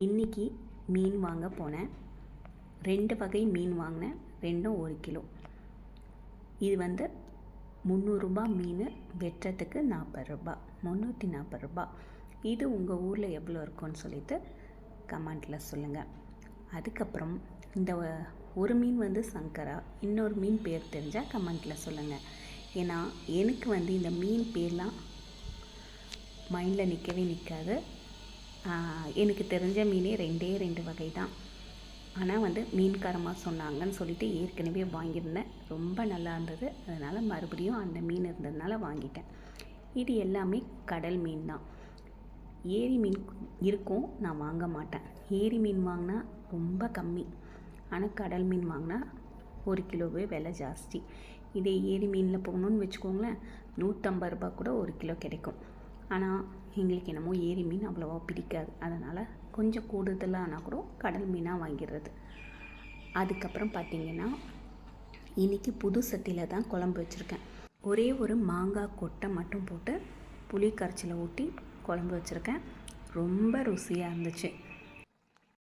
இன்றைக்கி மீன் வாங்க போனேன். ரெண்டு வகை மீன் வாங்கினேன். ரெண்டும் ஒரு கிலோ. இது வந்து முந்நூறுரூபா மீன் வெட்டுறதுக்கு நாற்பது ரூபா முந்நூற்றி நாற்பது ரூபா. இது உங்கள் ஊரில் எவ்வளோ இருக்கும்னு சொல்லிட்டு கமெண்ட்டில் சொல்லுங்கள் அதுக்கப்புறம் இந்த ஒரு மீன் வந்து சங்கரா இன்னொரு மீன் பேர் தெரிஞ்சால் கமெண்ட்டில் சொல்லுங்கள் ஏன்னா எனக்கு வந்து இந்த மீன் பேர்லாம் மைண்டில் நிற்கவே நிற்காது எனக்கு தெரிஞ்ச மீனே ரெண்டே ரெண்டு வகை தான் ஆனால் வந்து மீன்காரமாக சொன்னாங்கன்னு சொல்லிட்டு ஏற்கனவே வாங்கியிருந்தேன். ரொம்ப நல்லா இருந்தது. அதனால் மறுபடியும் அந்த மீன் இருந்ததுனால வாங்கிட்டேன். இது எல்லாமே கடல் மீன் தான் ஏரி மீன் இருக்கும் நான் வாங்க மாட்டேன். ஏரி மீன் வாங்கினா ரொம்ப கம்மி. ஆனால் கடல் மீன் வாங்கினா ஒரு கிலோவே விலை ஜாஸ்தி. இதே ஏரி மீனில் போகணுன்னு வச்சுக்கோங்களேன் நூற்றம்பது ரூபா கூட ஒரு கிலோ கிடைக்கும். ஆனால் எங்களுக்கு என்னமோ ஏரி மீன் அவ்வளோவா பிடிக்காது. அதனால் கொஞ்சம் கூடுதலானா கூட கடல் மீனாக வாங்கிடுறது அதுக்கப்புறம் பார்த்திங்கன்னா இன்றைக்கி புது சட்டியில் தான் குழம்பு வச்சுருக்கேன். ஒரே ஒரு மாங்காய் கொட்டை மட்டும் போட்டு புளி கரைச்சலை ஊட்டி குழம்பு வச்சுருக்கேன். ரொம்ப ருசியாக இருந்துச்சு.